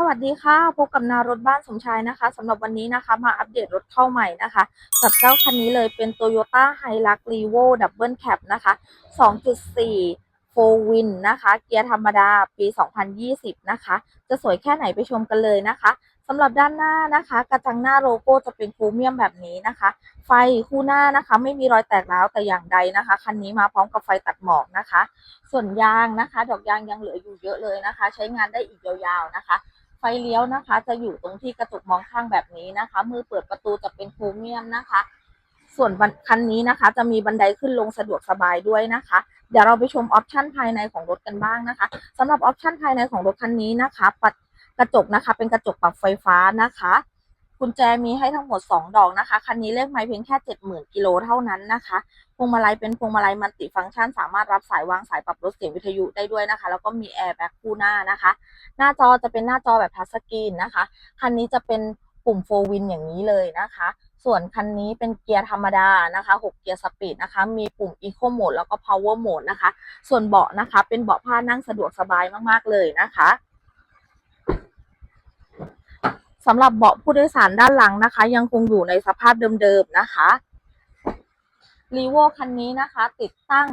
สวัสดีค่ะ พบกับนารถบ้านสมชายนะคะสำหรับวันนี้นะคะมาอัปเดตรถเข้าใหม่นะคะกับเจ้าคันนี้เลยเป็น Toyota Hilux Revo Double Cab นะคะ 2.4 4 Win นะคะ เกียร์ธรรมดาปี 2020 นะคะ จะสวยแค่ไหนไปชมกันเลยนะคะสำหรับด้านหน้านะคะ กระจังหน้าโลโก้จะเป็นโครเมียมแบบนี้นะคะ ไฟคู่หน้านะคะ ไม่มีรอยแตกร้าวแต่อย่างใดนะคะ คันนี้มาพร้อมกับไฟตัดหมอกนะคะ ส่วนยางนะคะ ดอกยางยังเหลืออยู่เยอะเลยนะคะ ใช้งานได้อีกยาวๆนะคะ ไฟเลี้ยวนะคะ จะอยู่ตรงที่กระจกมองข้างแบบนี้นะคะ มือเปิดประตูจะเป็นโครเมียมนะคะ ส่วนคันนี้นะคะ จะมีบันไดขึ้นลงสะดวกสบายด้วยนะคะ เดี๋ยวเราไปชมออปชันภายในของรถกันบ้างนะคะสำหรับออปชันภายในของรถคันนี้นะคะปัดกระจกนะคะ เป็นกระจกปรับไฟฟ้านะคะ กุญแจมีให้ทั้งหมด 2 ดอกนะคะ คันนี้เลขไม้เพียงแค่ 70,000 กิโลเท่านั้นนะคะ พวงมาลัยเป็นพวงมาลัยมัลติฟังก์ชัน สามารถรับสายวางสายปรับลดเสียงวิทยุได้ด้วยนะคะ แล้วก็มีแอร์แบ็กคู่หน้านะคะ หน้าจอจะเป็นหน้าจอแบบทัชสกรีนนะคะ คันนี้จะเป็นปุ่มโฟวินอย่างนี้เลยนะคะ ส่วนคันนี้เป็นเกียร์ธรรมดานะคะ 6 เกียร์สปีดนะคะ มีปุ่ม Eco Mode แล้วก็ Power Mode นะคะ ส่วนเบาะนะคะ เป็นเบาะผ้านั่งสะดวกสบายมากๆเลยนะคะ สำหรับเบาะผู้โดยสารด้านหลังนะคะ ยังคงอยู่ในสภาพเดิมๆนะคะรีโวคันนี้นะคะ ติดตั้ง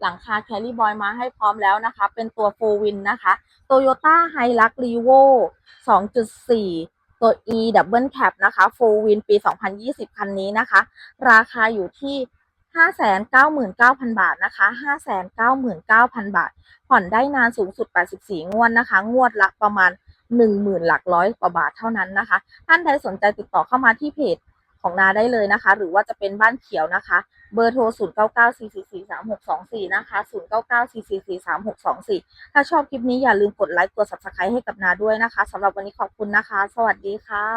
หลังคาแคลิบอยมาให้พร้อมแล้วนะคะ เป็นตัวโฟวินนะคะ Toyota Hilux Revo 2.4 ตัว E Double Cab นะคะ Full Win ปี 2020 คันนี้นะคะ ราคาอยู่ที่ 599,000 บาทนะคะ 599,000 บาท ผ่อนได้นานสูงสุด 84 งวดนะคะ งวดละประมาณ หนึ่งหลักร้อยกว่าบาทเท่านั้นนะคะ ท่านใดสนใจติดต่อเข้ามาที่เพจของนาได้เลยนะคะ หรือว่าจะเป็นบ้านเขียวนะคะ เบอร์โทร 0994443624 นะคะ 0994443624 ถ้าชอบคลิปนี้อย่าลืมกดไลค์ กด subscribe ให้กับนาด้วยนะคะสำหรับวันนี้ขอบคุณนะคะ สวัสดีค่ะ